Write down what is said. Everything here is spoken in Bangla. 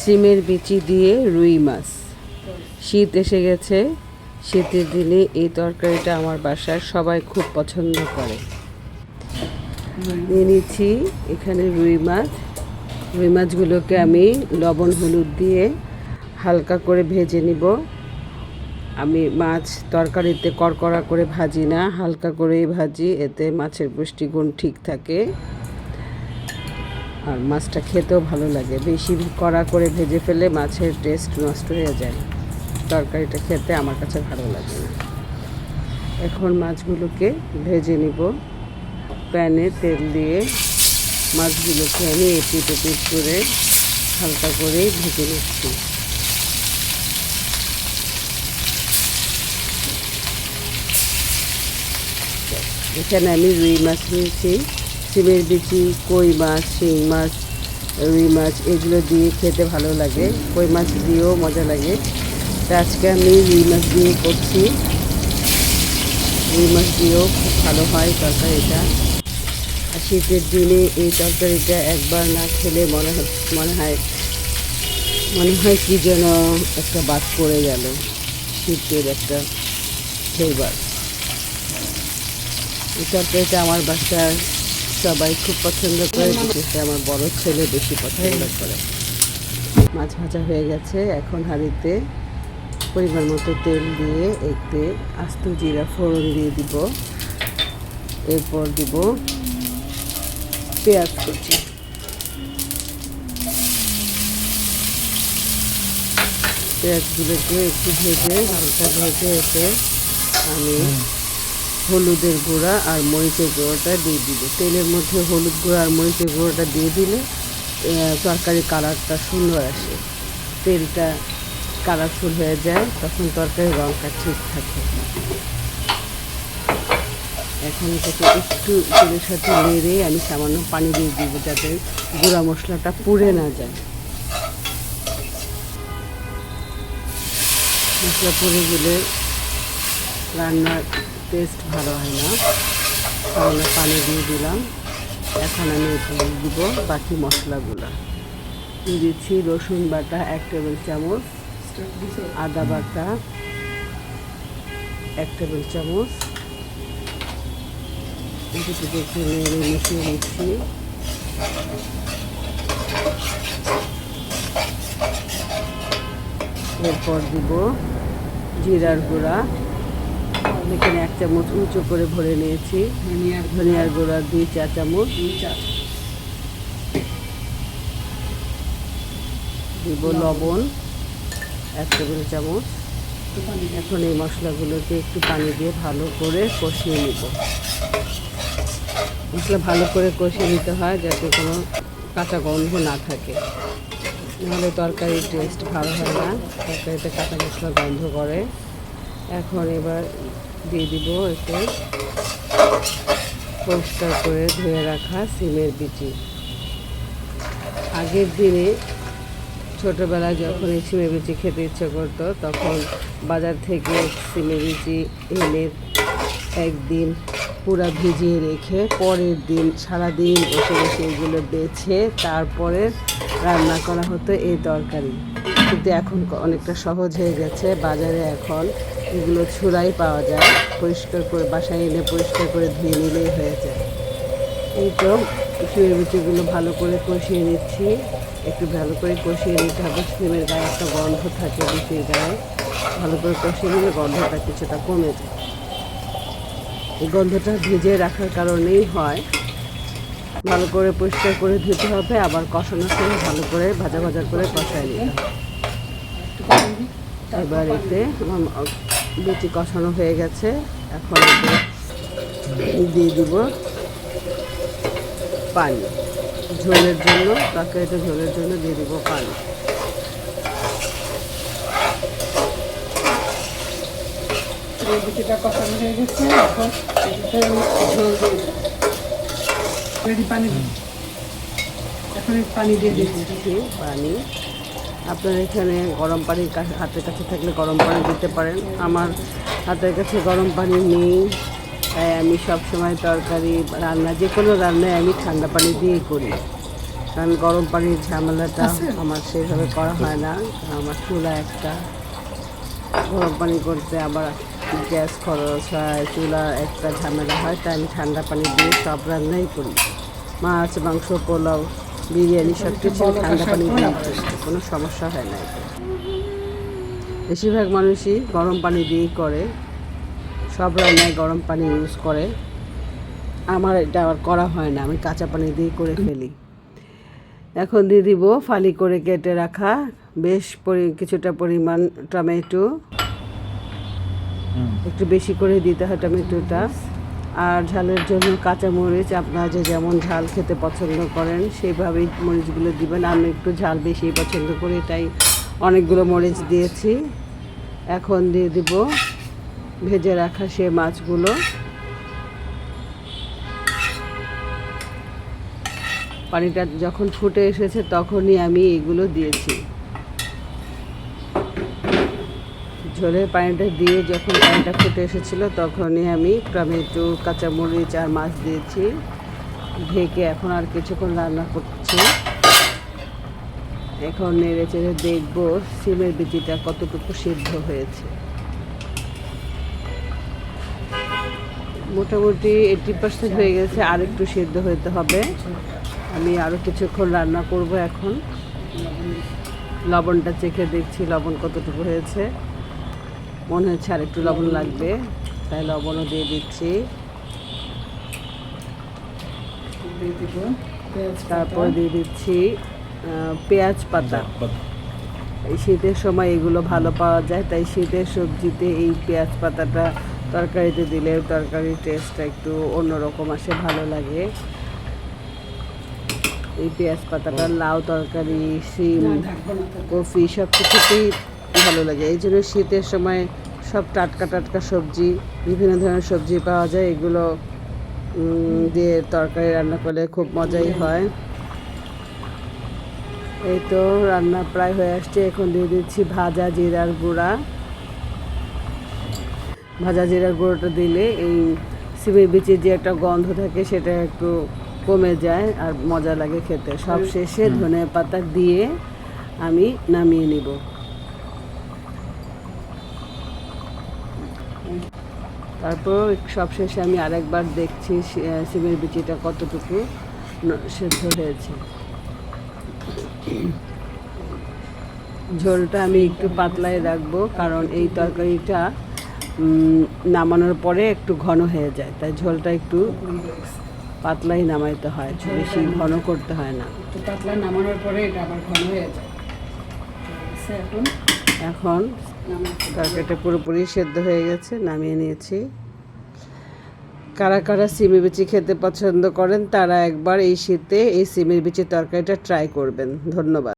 সিমের বিচি দিয়ে রুই মাছ। শীত এসে গেছে, শীতের দিনে এই তরকারিটা আমার বাসায় সবাই খুব পছন্দ করে। নিয়ে নিচ্ছি এখানে রুই মাছ। রুই মাছগুলোকে আমি লবণ, হলুদ দিয়ে হালকা করে ভেজে নিব। আমি মাছ তরকারিতে কড়কড়া করে ভাজি না, হালকা করেই ভাজি, এতে মাছের পুষ্টিগুণ ঠিক থাকে। আর মাছটা খেতেও ভালো লাগে। বেশি কড়া করে ভেজে ফেলে মাছের টেস্ট নষ্ট হয়ে যায়। তরকারিটা খেতে আমার কাছে ভালো লাগে না। এখন মাছগুলোকে ভেজে নিব। প্যানে তেল দিয়ে মাছগুলোকে আমি এপিট এপিট করে হালকা করে ভেজে নিচ্ছি। এখানে আমি রুই মাছ নিয়েছি। সিমের বিচি, কই মাছ, শিং মাছ, রুই মাছ, এগুলো দিয়ে খেতে ভালো লাগে। কই মাছ দিয়েও মজা লাগে। তো আজকে আমি রুই মাছ দিয়ে করছি। রুই মাছ দিয়েও খুব ভালো হয় তরকারিটা আর শীতের দিনে এই তরকারিটা একবার না খেলে মনে হয় মনে হয় মনে হয় কি যেন একটা বাদ পড়ে গেল। শীতের একটা ফ্লেভার এই তরকারিটা আমার বাসার সবাই খুব পছন্দ করে, বিশেষ আমার বড় ছেলে বেশি পছন্দ করে। মাছ ভাজা হয়ে গেছে, এখন হাঁড়িতে পরিমাণ মতো তেল দিয়ে একটু আস্ত জিরা ফোড়ন দিয়ে দিব। এরপর দিব পেঁয়াজ কুচি। পেঁয়াজগুলোকে একটু ভেজে, হালকা ভেজে এতে আমি হলুদের গুঁড়া আর মরিচের গুঁড়োটা দিয়ে দিব। তেলের মধ্যে হলুদ গুঁড়া আর মরিচের গুঁড়োটা দিয়ে দিলে তরকারি কালারটা সুন্দর আসে। তেলটা কালারফুল হয়ে যায়, তখন তরকারির রঙটা ঠিক থাকে। এখন এটাকে একটু তেলের সাথে নেড়ে আমি সামান্য পানি দিয়ে দিব যাতে গুঁড়া মশলাটা পুড়ে না যায়। মশলা পুড়ে গেলে রান্নার টেস্ট ভালো হয় না। তাহলে পানি দিয়ে দিলাম। এখন আমি এতে দিব বাকি মশলাগুলো। দিচ্ছি রসুন বাটা এক টেবিল চামচ, আদা বাটা এক টেবিল চামচ। মিশিয়ে এরপর দিব জিরার গুঁড়া। এখানে এক চামচ উঁচু করে ভরে নিয়েছি। ধনিয়ার ধনিয়ার গুঁড়া দুই চা চামচ। চা দিব লবণ। এক টেবিল চামচ। এখন এই মশলাগুলোকে একটু পানি দিয়ে ভালো করে কষিয়ে নিব। মশলা ভালো করে কষিয়ে নিতে হয় যাতে কোনো কাঁচা গন্ধ না থাকে। নাহলে তরকারির টেস্ট ভালো হয় না। তরকারিতে কাঁচা মশলা গন্ধ করে। এখন এবার দিয়ে দিব এতে। পরিষ্কার করে ধুয়ে রাখা সিমের বিচি। আগের দিনে ছোটোবেলায় যখন এই সিমের বিচি খেতে ইচ্ছে করতো, তখন বাজার থেকে সিমের বিচি এনে একদিন পুরা ভিজিয়ে রেখে পরের দিন সারাদিন বসে বসে এগুলো বেছে তারপরে রান্না করা হতো এই তরকারি। কিন্তু এখন অনেকটা সহজ হয়ে গেছে। বাজারে এখন এগুলো ছুরাই পাওয়া যায়। পরিষ্কার করে বাসায় এনে পরিষ্কার করে ধুয়ে নিলেই হয়ে যায়। এই তো বিচিগুলো ভালো করে কষিয়ে নিচ্ছি। একটু ভালো করে কষিয়ে নিতে হবে। সিমের গায়ে একটা গন্ধ থাকে বিচির গায়ে। ভালো করে কষিয়ে নিলে গন্ধটা কিছুটা কমে যায়। এই গন্ধটা ভিজিয়ে রাখার কারণেই হয়। ভালো করে পরিষ্কার করে ধুতে হবে। আবার কষানোর সময় ভালো করে ভাজা ভাজা করে কষায় নিতে হবে। এবার এতে বেশি কষানো হয়ে গেছে। এখন দিয়ে দিব পানি। ঝোলের জন্য তরকারিতে ঝোলের জন্য দিয়ে দিব পানি। কষানো হয়ে গেছে এখন ঝোল দিয়ে পানি এখন পানি দিয়ে দিচ্ছি পানি। আপনার এখানে গরম পানির কাছে হাতের কাছে থাকলে গরম পানি দিতে পারেন। আমার হাতের কাছে গরম পানি নেই। তাই আমি সব সময় তরকারি রান্না যে কোনো রান্নায় আমি ঠান্ডা পানি দিয়েই করি। কারণ গরম পানির ঝামেলাটা আমার সেভাবে করা হয় না। আমার চুলা একটা। গরম পানি করতে আবার গ্যাস খরচ হয় চুলা একটা ঝামেলা হয় তাই আমি ঠান্ডা পানি দিয়ে সব রান্নাই করি। মাছ মাংস পোলাও বিরিয়ানি সব কিছু ঠান্ডা পানি দিয়ে কোনো সমস্যা হয় না। বেশিরভাগ মানুষই গরম পানি দিয়েই করে সব রান্নায় গরম পানি ইউজ করে। আমার এটা আবার করা হয় না আমি কাঁচা পানি দিয়ে করে ফেলি। এখন দিয়ে দিব ফালি করে কেটে রাখা বেশ পরি- কিছুটা পরিমাণ টমেটো। একটু বেশি করে দিতে হয় টমেটোটা। আর ঝালের জন্য কাঁচামরিচ, আপনারা যে যেমন ঝাল খেতে পছন্দ করেন, সেইভাবেই মরিচগুলো দিবেন। আমি একটু ঝাল বেশি পছন্দ করি, তাই অনেকগুলো মরিচ দিয়েছি। এখন দিয়ে দিব ভেজে রাখা সে মাছগুলো। পানিটা যখন ফুটে এসেছে, তখনই আমি এগুলো দিয়েছি। ঝোলের পানিটা দিয়ে যখন পানিটা ফুটে এসেছিল, তখনই আমি টমেটো কাঁচামরিচ আর মাছ দিয়েছি। ঢেকে এখন আর কিছুক্ষণ রান্না করছি। এখন নেড়ে চেড়ে দেখব সিমের বিচিটা কতটুকু সিদ্ধ হয়েছে। মোটামুটি এইটি পার্সেন্ট হয়ে গেছে, আর একটু সিদ্ধ হতে হবে। আমি আরও কিছুক্ষণ রান্না করব এখন। লবণটা চেখে দেখছি লবণ কতটুকু হয়েছে। মনে হচ্ছে আর একটু লবণ লাগবে। তাই লবণও দিয়ে দিচ্ছি। পেঁয়াজ তারপর দিয়ে দিচ্ছি পেঁয়াজ পাতা। এই শীতের সময় এগুলো ভালো পাওয়া যায় তাই শীতের সবজিতে এই পেঁয়াজ পাতাটা তরকারিতে দিলে তরকারির টেস্টটা একটু অন্যরকম আসে ভালো লাগে। এই পেঁয়াজ পাতাটা লাউ তরকারি শিম। কফি সব কিছুতেই ভালো লাগে। এই জন্য শীতের সময় সব টাটকা টাটকা সবজি বিভিন্ন ধরনের সবজি পাওয়া যায়। এগুলো দিয়ে তরকারি রান্না করলে খুব মজাই হয়। এই তো রান্না প্রায় হয়ে আসছে। এখন দিয়ে দিচ্ছি ভাজা জিরার গুঁড়া। ভাজা জিরার গুঁড়োটা দিলে এই সিমের বিচির যে একটা গন্ধ থাকে সেটা একটু কমে যায় আর মজা লাগে খেতে। সব শেষে ধনে পাতা দিয়ে আমি নামিয়ে নিব। তারপর সব শেষে আমি আরেকবার দেখছি সিমের বিচিটা কতটুকু সেদ্ধ হয়েছে। ঝোলটা আমি একটু পাতলাই রাখব কারণ এই তরকারিটা নামানোর পরে একটু ঘন হয়ে যায় তাই ঝোলটা একটু পাতলাই নামাইতে হয় বেশি ঘন করতে হয় না। একটু পাতলা নামানোর পরে এটা আবার ঘন হয়ে যায়। এখন তরকারিটা পুরোপুরি সেদ্ধ হয়ে গেছে, নামিয়ে নিয়েছি। কারা কারা সিমের বিচি খেতে পছন্দ করেন, তারা একবার এই শীতে এই সিমের বিচি তরকারিটা ট্রাই করবেন। ধন্যবাদ।